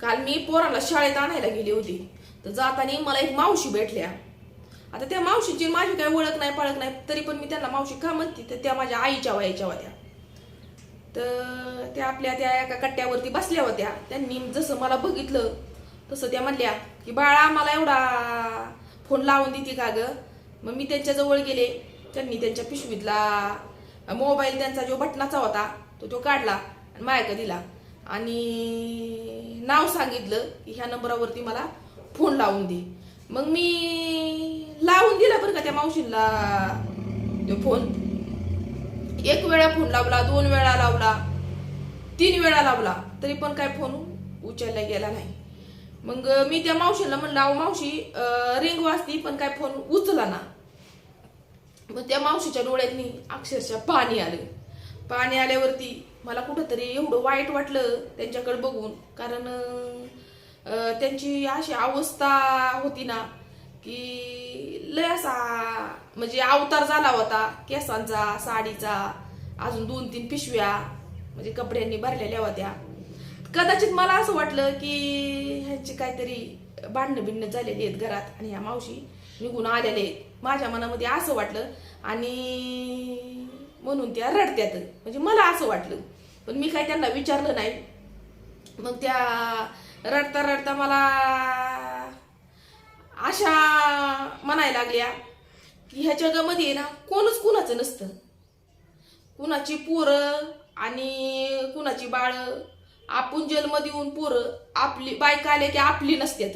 काल मी पोराला शाळेत आणायला गेली होती. तर जाताना मला एक मावशी भेटल्या. आता त्या मावशीची माझी काही ओळख नाही पाळख नाही तरी पण मी त्यांना मावशी का म्हणते? तर त्या माझ्या आईच्या वयाच्या होत्या. तर त्या आपल्या त्या एका कट्ट्यावरती बसल्या होत्या. त्यांनी जसं मला बघितलं तसं त्या म्हणल्या की बाळा मला एवढा फोन लावून देते का ग? मग मी त्यांच्याजवळ गेले. त्यांनी त्यांच्या पिशवीतला मोबाईल त्यांचा जो बटनाचा होता तो तो काढला आणि मायका दिला. आणि नाव सांगितलं की ह्या नंबरावरती मला फोन लावून दे. मग मी लावून दिला बरं का त्या मावशीला तो फोन एक वेळा फोन लावला दोन वेळा लावला तीन वेळा लावला तरी पण काय फोन उचलला गेला नाही. मग मी त्या मावशीला म्हणलं अहो मावशी रिंग वाजती पण काय फोन उचला ना. मग त्या मावशीच्या डोळ्यातनी अक्षरशः पाणी आलं. पाणी आल्यावरती मला कुठंतरी एवढं वाईट वाटलं त्यांच्याकडे बघून. कारण त्यांची अशी अवस्था होती ना की लय असा म्हणजे अवतार झाला होता केसांचा साडीचा अजून दोन तीन पिशव्या म्हणजे कपड्यांनी भरलेल्या होत्या. कदाचित मला असं वाटलं की ह्यांची काहीतरी भांडणं बिंडणं झालेली आहेत घरात आणि ह्या मावशी निघून आलेले आहेत. माझ्या मनामध्ये असं वाटलं आणि म्हणून त्या रडत्यात. म्हणजे मला असं वाटलं. पण मी काय त्यांना विचारलं नाही. मग त्या रडता रडता मला अशा म्हणायला लागल्या की ह्या जगामध्ये ना कोणच कुणाचं नसतं. कुणाची पोरं आणि कुणाची बाळ. आपण जन्म देऊन पोरं आपली बायका आल्या की आपली नसत्यात.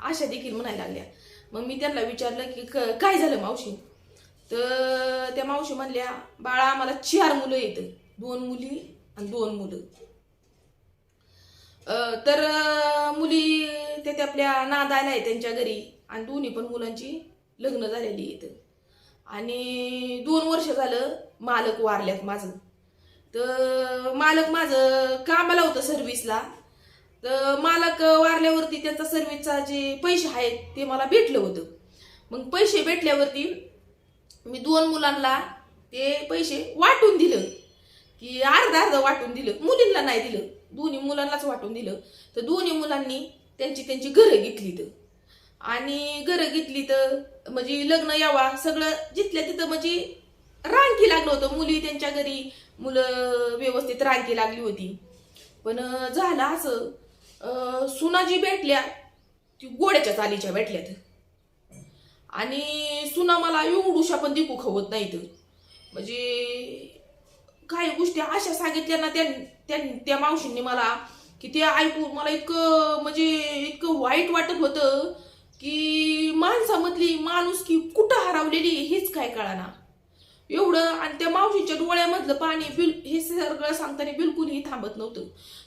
अशा देखील म्हणायला लागल्या. मग मी त्यांना विचारलं की क- काय झालं मावशी? तर त्या मावशी म्हणल्या बाळा आम्हाला चार मुलं येत दोन मुली आणि दोन मुलं. तर मुली ते आपल्या नादायला आहे त्यांच्या घरी आणि दोन्ही पण मुलांची लग्न झालेली आहेत. आणि दोन वर्ष झालं मालक वारल्यात माझं. तर मालक माझं कामाला होतं सर्व्हिसला तर मालक वारल्यावरती त्यांचा सर्व्हिसचा जे पैसे आहेत ते मला भेटलं होतं. मग पैसे भेटल्यावरती मी दोन मुलांना ते पैसे वाटून दिलं. की अर्धा अर्ध वाटून दिलं. मुलींना नाही दिलं. दोन्ही मुलांनाच वाटून दिलं. तर दोन्ही मुलांनी त्यांची त्यांची घरं घेतली तर आणि घरं घेतली तर म्हणजे लग्न यावा सगळं जिथल्या तिथं म्हणजे रांगी लागलं होतं. मुली त्यांच्या घरी मुलं व्यवस्थित रांगी लागली होती. पण झालं असं. सुना जी भेटल्या. ती गोड्याच्या चालीच्या भेटल्यात. आणि सुना मला एवढूशा पण दिकू खवत नाहीत म्हणजे काही गोष्टी अशा सांगितल्या ना त्या त्या- त्या मावशींनी मला की ते ऐकून मला इतकं म्हणजे इतकं वाईट वाटत होतं की माणसामधली माणूस की कुठं हरवलेली हेच काय कळाना. एवढं आणि त्या मावशींच्या डोळ्यामधलं पाणी बिल हे सगळं सांगताना बिलकुलही थांबत नव्हतं.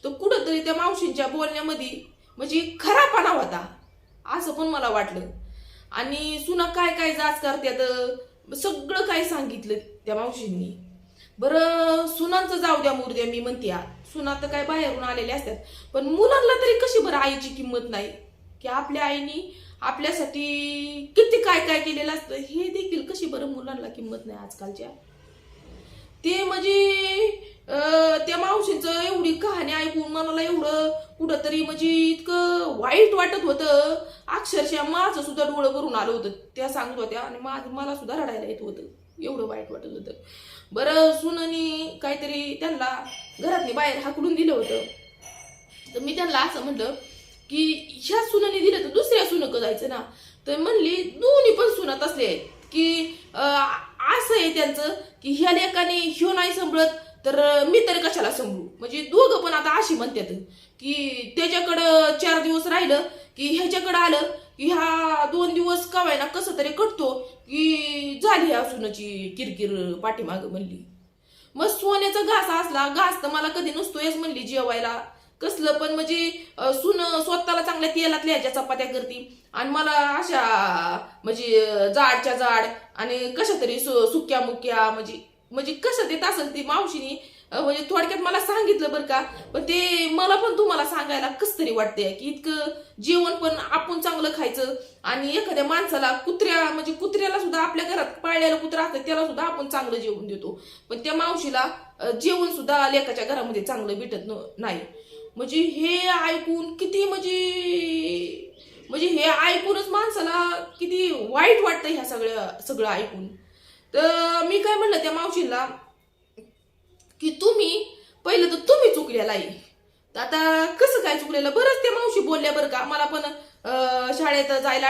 तर कुठंतरी त्या मावशींच्या बोलण्यामध्ये म्हणजे खरापणा होता असं पण मला वाटलं. आणि सुना काय काय जाच करत्यात सगळं काय सांगितलं त्या मावशींनी. बरं सुनांचं जाऊ द्या मुर्द्या मी म्हणते सुना तर काय बाहेरून आलेल्या असतात. पण मुलांना तरी कशी बरं आईची किंमत नाही? की आपल्या आईनी आपल्यासाठी किती काय काय केलेलं असतं हे देखील कशी बरं मुलांना किंमत नाही आजकालच्या? ते म्हणजे त्या मावशींचं एवढी कहाणी ऐकून मला एवढं कुठंतरी म्हणजे इतकं वाईट वाटत होतं. अक्षरशः माझं सुद्धा डोळं भरून आलं होतं. त्या सांगत होत्या आणि माझ मला सुद्धा रडायला येत होतं. एवढं वाईट वाटत होतं. बरं सुननी काहीतरी त्यांना घरातनी बाहेर हाकडून दिलं होतं. तर मी त्यांना असं म्हटलं की ह्या सुनाने दिलं तर दुसऱ्या सुनक जायचं ना. तर म्हणली दोन्ही पण सुनात असले की असं आहे त्यांचं की ह्या लेकाने ह्यो नाही संभळत तर मी तरी कशाला संभळू? म्हणजे दोघं पण आता अशी म्हणतात की त्याच्याकडं चार दिवस राहिलं की ह्याच्याकडं आलं की ह्या दोन दिवस कवायना कसं तरी कटतो की झाली ह्या सुनाची किरकिर पाठीमाग म्हणली. मग सोन्याचा घास असला घास तर मला कधी नसतोयच म्हणली जेवायला. कसलं पण म्हणजे सुन स्वतःला चांगल्या तेलात लिहायच्या चपात्या करती. आणि मला अशा म्हणजे जाडच्या जाड आणि कशा तरी सु- सुक्या मुक्या म्हणजे म्हणजे कसं देत असेल ती मावशीनी म्हणजे थोडक्यात मला सांगितलं बरं का पण ते मला पण तुम्हाला सांगायला कस तरी वाटते की इतकं जेवण पण आपण चांगलं खायचं आणि एखाद्या माणसाला कुत्र्या म्हणजे कुत्र्याला सुद्धा आपल्या घरात पाळलेला कुत्रा असतं त्याला सुद्धा आपण चांगलं जेवण देतो. पण त्या मावशीला जेवण सुद्धा लेखाच्या घरामध्ये चांगलं भेटत न- नाही. म्हणजे हे ऐकून किती म्हणजे म्हणजे हे ऐकूनच माणसाला किती वाईट वाटतं ह्या सगळ्या सगळं ऐकून. तर मी काय म्हणलं त्या मावशीला की तुम्ही पहिलं तर तुम्ही चुकलेला आहे. तर आता कसं काय चुकलेलं? बरंच त्या मावशी बोलल्या बरं का मला पण शाळेत जायला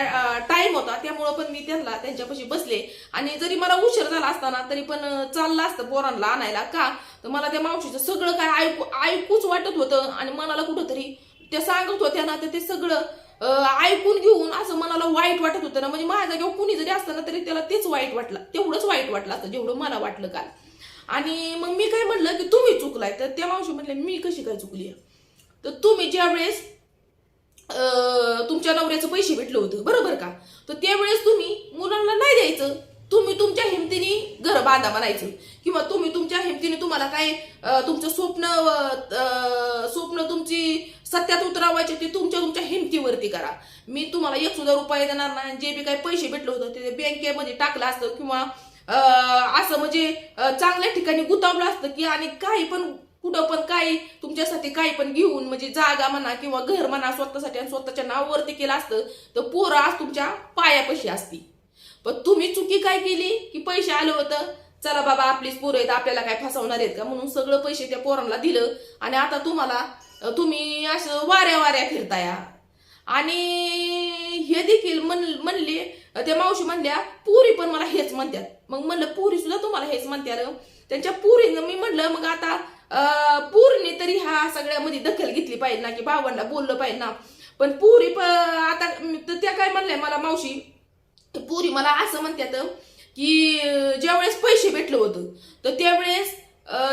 टाइम होता त्यामुळं पण मी त्यांना त्यांच्यापाशी बसले. आणि जरी मला उशीर झाला असताना तरी पण चाललं असतं पोरांना आणायला. का? तर मला त्या मावशीचं सगळं काय ऐकू ऐकूच वाटत होतं. आणि मनाला कुठंतरी त्या सांगत होत्या ना तर ते सगळं ऐकून घेऊन असं मनाला वाईट वाटत होतं ना. म्हणजे माझ्या जागेवर कुणी जरी असतं ना तरी त्याला तेच वाईट वाटलं तेवढंच वाईट वाटलं असतं जेवढं मला वाटलं काल. आणि मग मी काय म्हटलं की तुम्ही चुकलाय. तर त्या मावशी म्हटल्या मी कशी काय चुकली? तर तुम्ही ज्या वेळेस तुमच्या नवऱ्याचं पैसे भेटलं होतं बरोबर का? तर त्यावेळेस तुम्ही मुलांना नाही द्यायचं. तुम्ही तुमच्या हिमतीने घर बांधा म्हणायचं. किंवा तुम्ही तुमच्या हिमतीने तुम्हाला काय तुमचं स्वप्न स्वप्न तुमची सत्यात उतरावायचे ते तुमच्या तुमच्या हिमतीवरती करा. मी तुम्हाला एक सुद्धा रुपये देणार नाही. जे बी काही पैसे भेटलं होतं ते बँकेमध्ये टाकलं असतं किंवा असं म्हणजे चांगल्या ठिकाणी गुतावलं असतं की आणि काही पण कुठं पण काही तुमच्यासाठी काही पण घेऊन म्हणजे जागा म्हणा किंवा घर म्हणा स्वतःसाठी आणि स्वतःच्या नावावरती केलं असतं तर पोरं आज तुमच्या पायापाशी असती. पण तुम्ही चुकी काय केली? की पैसे आलं होतं? चला बाबा आपलीच पोरं आहेत आपल्याला काय फसवणार आहेत का? म्हणून सगळं पैसे त्या पोरांना दिलं आणि आता तुम्हाला तुम्ही असं वाऱ्या वाऱ्या फिरताया. आणि हे देखील म्हण म्हणले त्या मावशी म्हणल्या पुरी पण मला हेच म्हणतात मग म्हणलं पुरी सुद्धा तुम्हाला हेच म्हणत्या त्यांच्या पुरी मी म्हणलं मग आता अं, पुरीने तरी ह्या सगळ्यामध्ये दखल घेतली पाहिजे ना की भावांना बोललं पाहिजे ना. पण पुरी प आता तर त्या काय म्हणल्या मला मावशी पुरी मला असं म्हणतात की ज्यावेळेस पैसे भेटलं होतं तर त्यावेळेस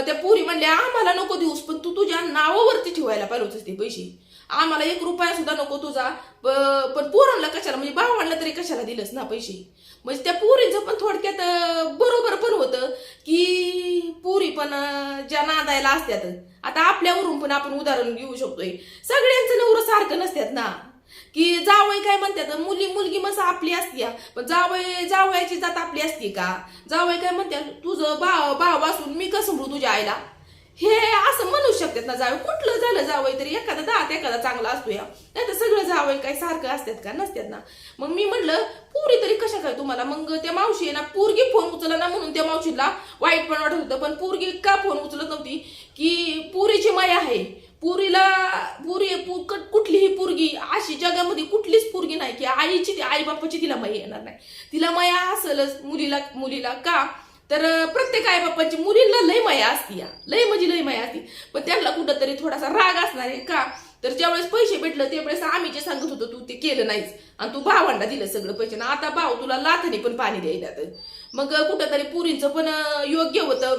त्या पुरी म्हणल्या आम्हाला नको देऊस पण तू तुझ्या नावावरती ठेवायला पाहिजे होतेस ते पैसे. आम्हाला एक रुपया सुद्धा नको तुझा. पण पोरांना कशाला? म्हणजे भावांना तरी कशाला दिलंस ना पैसे? म्हणजे त्या पुरीचं पण थोडक्यात बरोबर पण होतं की पुरी पण ज्या नादायला असत्यात. आता आपल्यावरून पण आपण उदाहरण घेऊ शकतोय. सगळ्यांचं नवरं सारखं नसतात ना. की जावई काय म्हणतात मुली मुलगी मस आपली असती पण जावई जावयाची जात आपली असती का? जावई काय म्हणतात तुझं भाव भाव असून मी कसं म्हणू तुझ्या आईला हे असं म्हणू शकतात ना जावं कुठलं झालं जावं तरी एखादा दात एखादा चांगला असतो या. नाही तर सगळं जावं काय सारखं असतात का? नसतात ना. मग मी म्हणलं पुरी तरी कशा काय तुम्हाला? मग त्या मावशी आहे ना पोरगी फोन उचलला ना म्हणून त्या मावशीला वाईट पण वाटत होतं. पण पोरगी का फोन उचलत नव्हती? की पुरीची माया आहे. पुरीला पुरी कुठलीही पोरगी अशी जगामध्ये कुठलीच पोरगी नाही की आईची आई बापाची तिला माया येणार नाही. तिला माया असेलच मुलीला मुलीला का? तर प्रत्येक आई बापाची मुलींना लय माया असती या. लय म्हणजे लय माया असती. पण त्यांना कुठंतरी थोडासा राग असणार आहे का? तर ज्यावेळेस पैसे भेटलं त्यावेळेस आम्ही जे सांगत होतो तू ते केलं नाहीस. आणि तू भावांना दिलं सगळं पैसे. ना आता भाऊ तुला लाथाने पण पाणी द्यायला तर मग कुठंतरी पुरींचं पण योग्य होतं.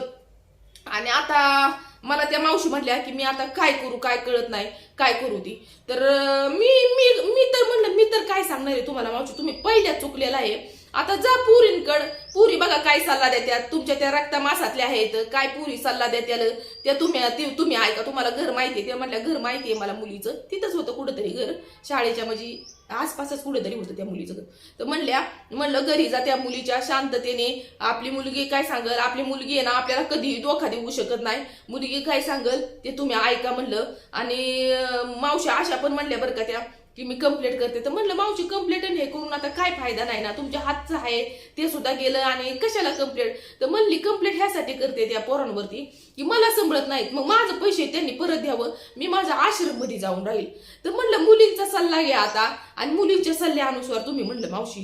आणि आता मला त्या मावशी म्हटल्या की मी आता काय करू काय कळत नाही काय करू ती. तर मी मी मी तर म्हणलं मी तर काय सांगणार आहे तुम्हाला मावशी? तुम्ही पहिल्या चुकलेला आहे. आता जा पुरींकड. पुरी बघा काय सल्ला देत्यात. तुमच्या त्या रक्तमासातल्या आहेत. काय पुरी सल्ला देत्याल? त्या तुम्ही तुम्ही ऐका तुम्हाला घर माहिती आहे. ते म्हटल्या घर माहिती आहे मला मुलीचं. तिथंच होतं कुठंतरी घर. शाळेच्या म्हणजे आसपासच कुठेतरी होतं त्या मुलीचं घर. तर म्हणल्या म्हणलं घरी जा त्या मुलीच्या शांततेने. आपली मुलगी काय सांगल? आपली मुलगी आहे ना आपल्याला कधीही धोका देऊ शकत नाही. मुलगी काय सांगल? ते तुम्ही ऐका म्हणलं. आणि मावशा अशा आशा पण म्हणल्या बरं का त्या. की मी कंप्लेंट करते. तर म्हणलं मावशी कंप्लेंट हे करून आता काय फायदा नाही ना? तुमच्या हातचं आहे ते सुद्धा गेलं आणि कशाला कंप्लेंट तर म्हणली कंप्लेंट ह्यासाठी करते त्या पोरांवरती की मला संभळत नाहीत. मग माझं पैसे त्यांनी परत द्यावं. मी माझ्या आश्रममध्ये जाऊन राहील. तर म्हणलं मुलींचा सल्ला घ्या आता आणि मुलींच्या सल्ल्यानुसार तुम्ही म्हणलं मावशी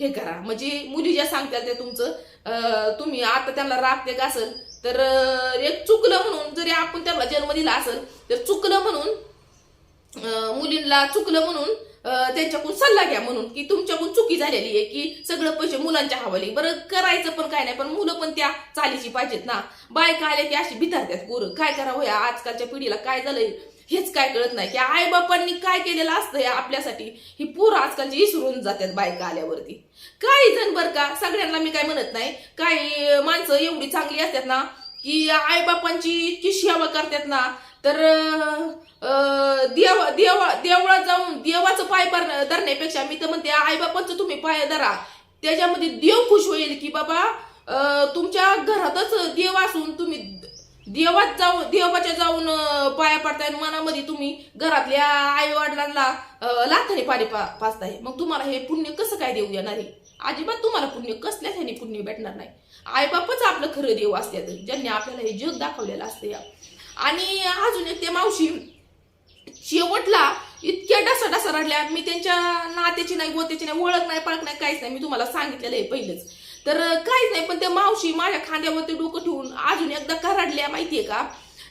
हे करा. म्हणजे मुली ज्या सांगतात त्या तुमचं तुम्ही आता त्यांना राग ते असेल तर एक चुकलं म्हणून जरी आपण त्याला जन्म दिला असेल तर चुकलं म्हणून मुलींना चुकलं म्हणून त्यांच्याकडून सल्ला घ्या म्हणून की तुमच्याकडून चुकी झालेली आहे की सगळं पैसे मुलांच्या हवाली. बरं करायचं पण काय नाही पण मुलं पण त्या चालीची पाहिजेत ना. बायका आल्या की अशी भितारत्यात पोरं. काय करावं या आजकालच्या पिढीला काय झालंय हेच काय कळत नाही. की आई बापांनी काय केलेलं असतं या आपल्यासाठी? ही पोरं आजकालची इसरून जातात बायका आल्यावरती. काही जण बरं का सगळ्यांना मी काय म्हणत नाही काही माणसं एवढी चांगली असतात ना की आई बापांची इतकी सेवा करतात ना तर देवा देव देवा देवळात जाऊन देवाचं पाय धरण्यापेक्षा मी तर म्हणते आई बापाचं तुम्ही पाय धरा. त्याच्यामध्ये देव खुश होईल की बाबा तुमच्या घरातच देव असून तुम्ही देवात जाऊ देवाच्या जाऊन पाया पडताय मनामध्ये तुम्ही घरातल्या आई वडिलांना लाथाने पाणी पा पाचताय मग तुम्हाला हे पुण्य कसं काय देऊ येणार आहे अजिबात तुम्हाला पुण्य कसल्याच ह्याने पुण्य भेटणार नाही. आईबापच आपलं खरं देव असतात ज्यांनी आपल्याला हे जग दाखवलेलं असतं या. आणि अजून एक ते मावशी. शेवटला इतक्या डसा डसा रडल्या. मी त्यांच्या नात्याची नाही गोत्याची नाही ओळख नाही पळख नाही काहीच नाही. मी तुम्हाला सांगितलेलं आहे पहिलेच. तर काहीच नाही पण त्या मावशी माझ्या खांद्यावरती डोकं ठेवून अजून एकदा का रडल्या माहितीये का?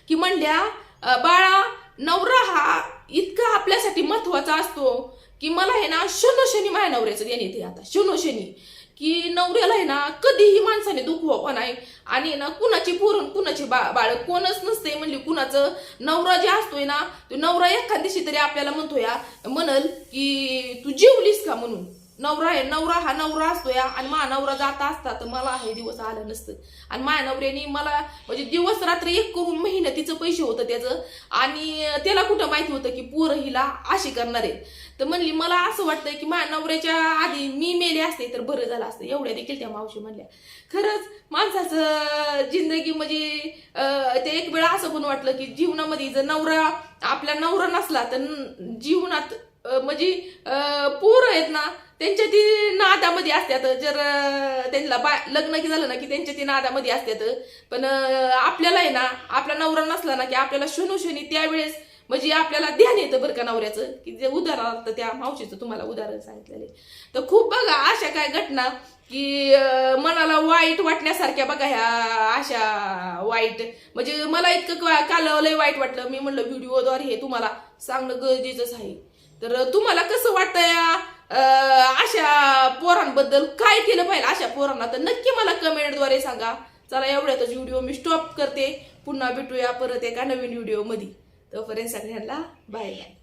की म्हणल्या बाळा नवरा हा इतका आपल्यासाठी महत्त्वाचा असतो की मला हे ना शनोशनी माझ्या नवऱ्याचं देण्यात ते आता. शनोशनी की नवऱ्याला आहे ना कधीही माणसाने दुखवावं नाही आणि ना कुणाची पुरण कुणाची बा बाळ कोणच नसते म्हणली कुणाचं नवरा जे असतोय ना तो नवरा एखाद दिवशी तरी आपल्याला म्हणतोया म्हणल की तू जेवलीस का म्हणून? नवरा आहे नवरा हा नवरा असतो या आणि माझा नवरा जाता असता तर मला हे दिवस आलं नसतं. आणि माझ्या नवऱ्याने मला म्हणजे दिवस रात्र एक करून मेहनतीचं पैसे होतं त्याचं. आणि त्याला कुठं माहिती होतं की पोरं हिला अशी करणार आहेत. तर म्हणली मला असं वाटतं की माझ्या नवऱ्याच्या आधी मी मेले असते तर बरं झालं असतं. एवढ्या देखील त्या मावशी म्हणल्या. खरंच माणसाचं जिंदगी म्हणजे ते एक वेळा असं पण वाटलं की जीवनामध्ये जर नवरा आपला नवरा नसला तर जीवनात म्हणजे पोर पोरं आहेत ना त्यांच्या ती नादामध्ये असतात जर त्यांना बा लग्न की झालं ना की त्यांच्या ती नादामध्ये असतात पण आपल्याला आहे ना आपला नवरा नसला ना की आपल्याला शनोशनी त्यावेळेस म्हणजे आपल्याला ध्यान येतं बरं का नवऱ्याचं. की जे उदाहरण त्या मावशीचं तुम्हाला उदाहरण सांगितलेलं तर खूप बघा अशा काय घटना की मनाला वाईट वाटण्यासारख्या बघा ह्या अशा वाईट. म्हणजे मला इतकं काल लय वाईट वाटलं. मी म्हणलं व्हिडिओद्वारे हे तुम्हाला सांगणं गरजेचंच आहे. तर तुम्हाला कसं वाटतं या अशा पोरांबद्दल काय केलं पाहिजे अशा पोरांना तर नक्की मला कमेंटद्वारे सांगा. चला एवढ्यातच व्हिडिओ मी स्टॉप करते. पुन्हा भेटूया परत एका नवीन व्हिडिओमध्ये. तोपर्यंत सगळ्यांना बाय बाय